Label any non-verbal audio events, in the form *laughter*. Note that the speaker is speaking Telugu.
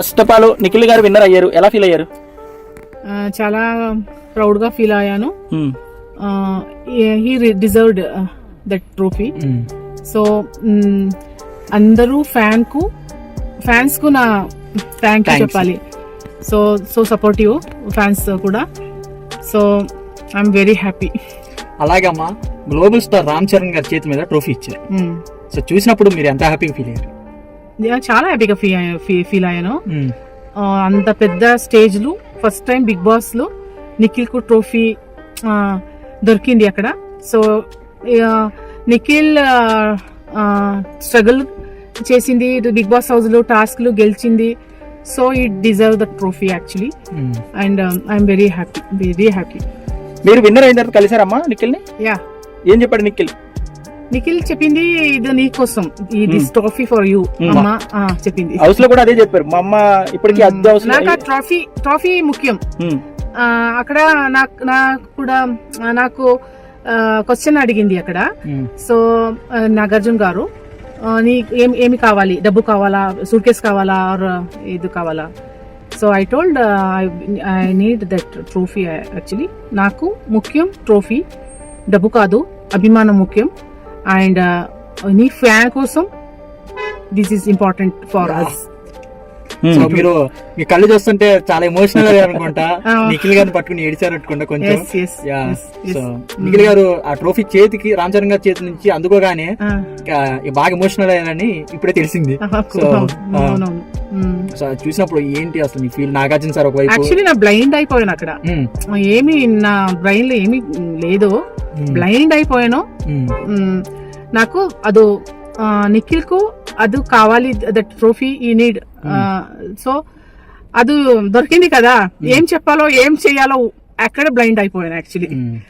ఫస్ట్ ఆఫ్ ఆల్ నిఖిల్ గారు విన్నర్ అయ్యారు. ఎలా ఫీల్ అయ్యారు? చాలా ప్రౌడ్గా ఫీల్ అయ్యాను. He deserved that trophy so అందరూ ఫ్యాన్కు ఫ్యాన్స్కు నా థ్యాంక్. చెప్పాలి. సో సో సపోర్టివ్ ఫ్యాన్స్ కూడా. సో ఐఎమ్ వెరీ హ్యాపీ అలాగమ్మా గ్లోబల్ స్టార్ రామ్ చరణ్ గారి చేతి మీద ట్రోఫీ ఇచ్చారు. సో చూసినప్పుడు మీరు ఎంత హ్యాపీగా ఫీల్ అయ్యారు? చాలా హ్యాపీగా ఫీల్ ఫీల్ అయ్యాను. అంత పెద్ద స్టేజ్లు ఫస్ట్ టైం బిగ్ బాస్లో నిఖిల్కు ట్రోఫీ దొరికింది అక్కడ. సో నిఖిల్ స్ట్రగుల్ చేసింది బిగ్ బాస్ హౌస్లో టాస్క్లు గెలిచింది. So it deserve the trophy actually and I'm very happy very happy మీరు విన్నర్ అయిన తర్వాత కలిసారమ్మా నిఖిల్ని యా. ఏం చెప్పాడు నిఖిల్? నిఖిల్ చెప్పింది ఇది నీ కోసం ఈ దిస్ ట్రోఫీ ఫర్ యూ. అమ్మా చెప్పింది. హౌస్లో కూడా అదే చెప్పారు. మా అమ్మ ఇప్పటికీ అద్దె హౌస్ నాకు ఆ ట్రోఫీ ట్రోఫీ ముఖ్యం అక్కడ నాకు నాకు కూడా నాకు క్వశ్చన్ అడిగింది అక్కడ. సో నాగార్జున గారు నీ ఏం ఏమి కావాలి? డబ్బు కావాలా? సూట్ కేస్ కావాలా? ఆర్ ఇది కావాలా? So I told I need that trophy actually నాకు ముఖ్యం ట్రోఫీ డబ్బు కాదు అభిమానం ముఖ్యం. అండ్ నీ ఫ్యాన్ కోసం this is important for us so hmm. మీరు మీ కళ్ళు చూస్తుంటే చాలా ఎమోషనల్గా అనుకుంటా. *laughs* నిఖిల్ గారిని పట్టుకుని ఏడిచారు అనుకుంటా కొంచెం సో నిఖిల్ గారు ఆ ట్రోఫీ చేతికి రామ్ చరణ్ గారి చేతి నుంచి అందుకోగానే బాగా ఎమోషనల్ అయ్యారని ఇప్పుడే తెలిసింది. *laughs* సో చూసినప్పుడు ఏంటి అసలు నీ ఫీల్ నాగార్జున సార్ ఒకవైపు. యాక్చువల్లీ నా బ్లైండ్ అయిపోయాను అక్కడ. ఏమి నా బ్రెయిన్లో ఏమి లేదు. బ్లైండ్ అయిపోయాను. నాకు ಅದು నిఖిల్కు అది కావాలి దట్ ట్రోఫీ ఈ నీడ్. సో అది దొరికింది కదా. ఏం చెప్పాలో ఏం చేయాలో అక్కడ బ్లైండ్ అయిపోయాను యాక్చువల్లీ.